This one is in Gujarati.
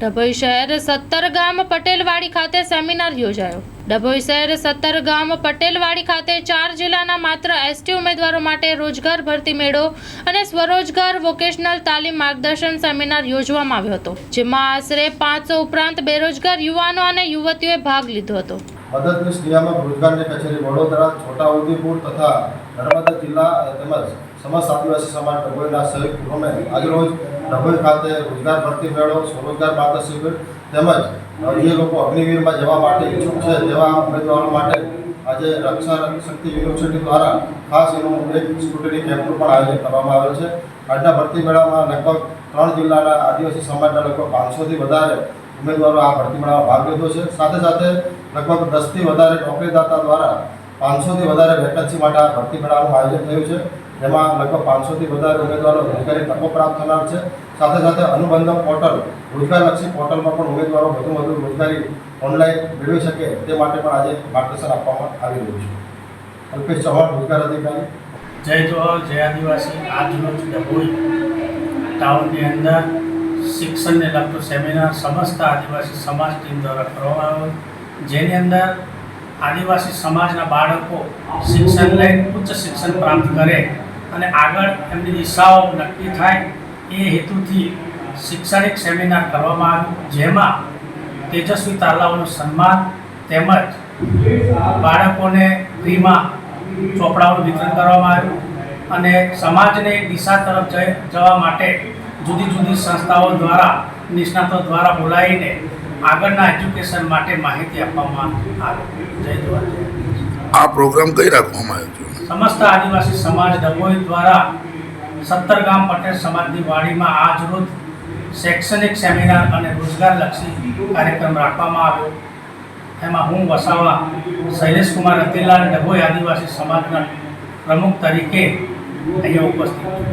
ડભોઈ શહેર સત્તર ગામ પટેલવાડી ખાતે સેમિનાર યોજાયો. ડભોઈ શહેર સત્તર ગામ પટેલવાડી ખાતે ચાર જિલ્લાના માત્ર એસટી ઉમેદવારો માટે રોજગાર ભરતી મેળો અને સ્વરોજગાર વોકેશનલ તાલીમ માર્ગદર્શન સેમિનાર યોજવામાં આવ્યો હતો, જેમાં આશરે પાંચસો ઉપરાંત બેરોજગાર યુવાનો અને યુવતીઓએ ભાગ લીધો હતો. મદદનીશ નિયામક રોજગારની કચેરી વડોદરા છોટાઉદેપુર તથા નર્મદા જિલ્લા તેમજ સમસ્ત આદિવાસી સમાજ ડભોઈના સંયુક્ત ઉપક્રમે આજરોજ ડભોઈ ખાતે રોજગાર ભરતી મેળો, સ્વરોજગાર માર્ગદર્શન શિબિર તેમજ જે લોકો અગ્નિવીરમાં જવા માટે ઈચ્છુક છે તેવા ઉમેદવારો માટે આજે રક્ષા શક્તિ યુનિવર્સિટી દ્વારા ખાસ એનું એક સ્કૂટરી કેમ્પનું પણ આયોજન કરવામાં આવેલ છે. આજના ભરતી મેળામાં લગભગ ત્રણ જિલ્લાના આદિવાસી સમાજના લોકો પાંચસોથી વધારે ઉમેદવારો આ ભરતી મેળામાં ભાગ લીધો છે. સાથે સાથે લગભગ દસથી વધારે નોકરીદાતા દ્વારા પાંચસોથી વધારે વેકન્સી માટે ભરતી મેળાનું આયોજન થયું છે. જેમાં લગભગ પાંચસોથી વધારે ઉમેદવારો રોજગારી તકો પ્રાપ્ત થનાર છે. સાથે સાથે અનુબંધ પોર્ટલ, રોજગારલક્ષી પોર્ટલમાં પણ ઉમેદવારો વધુ વધુ રોજગારી ઓનલાઈન મેળવી શકે તે માટે પણ આજે માર્ગદર્શન આપવામાં આવી રહ્યું છે. અલ્પેશ ચૌહાણ, રોજગાર અધિકારી. જય જોહર જય આદિવાસી. આજરોજ ડભોઈ ટાઉનની અંદર શિક્ષણને લગતો સેમિનાર સમસ્ત આદિવાસી સમાજ ટીમ દ્વારા કરવામાં આવ્યો જેની અંદર આદિવાસી સમાજના બાળકો શિક્ષણ લઈ ઉચ્ચ શિક્ષણ પ્રાપ્ત કરે અને આગળ એમની દિશાઓ નક્કી થાય એ હેતુથી શૈક્ષણિક સેમિનાર કરવામાં આવ્યું, જેમાં તેજસ્વી તાલાઓનું સન્માન તેમજ બાળકોને ફ્રીમાં ચોપડાઓનું વિતરણ કરવામાં આવ્યું અને સમાજને દિશા તરફ જવા માટે જુદી જુદી સંસ્થાઓ દ્વારા, નિષ્ણાતો દ્વારા બોલાવીને આગળના એજ્યુકેશન માટે માહિતી આપવામાં આવે. જય આ પ્રોગ્રામ કઈ રાખવામાં આવ્યો છે? સમસ્ત આદિવાસી સમાજ ડભોઈ દ્વારા સત્તર ગામ પટેલ સમાજની વાડીમાં આજ રોજ શૈક્ષણિક સેમિનાર અને રોજગારલક્ષી કાર્યક્રમ રાખવામાં આવ્યો. એમાં હું વસાવા શૈલેષ કુમાર રતિલાલ ડભોઈ આદિવાસી સમાજના પ્રમુખ તરીકે અહીંયા ઉપસ્થિત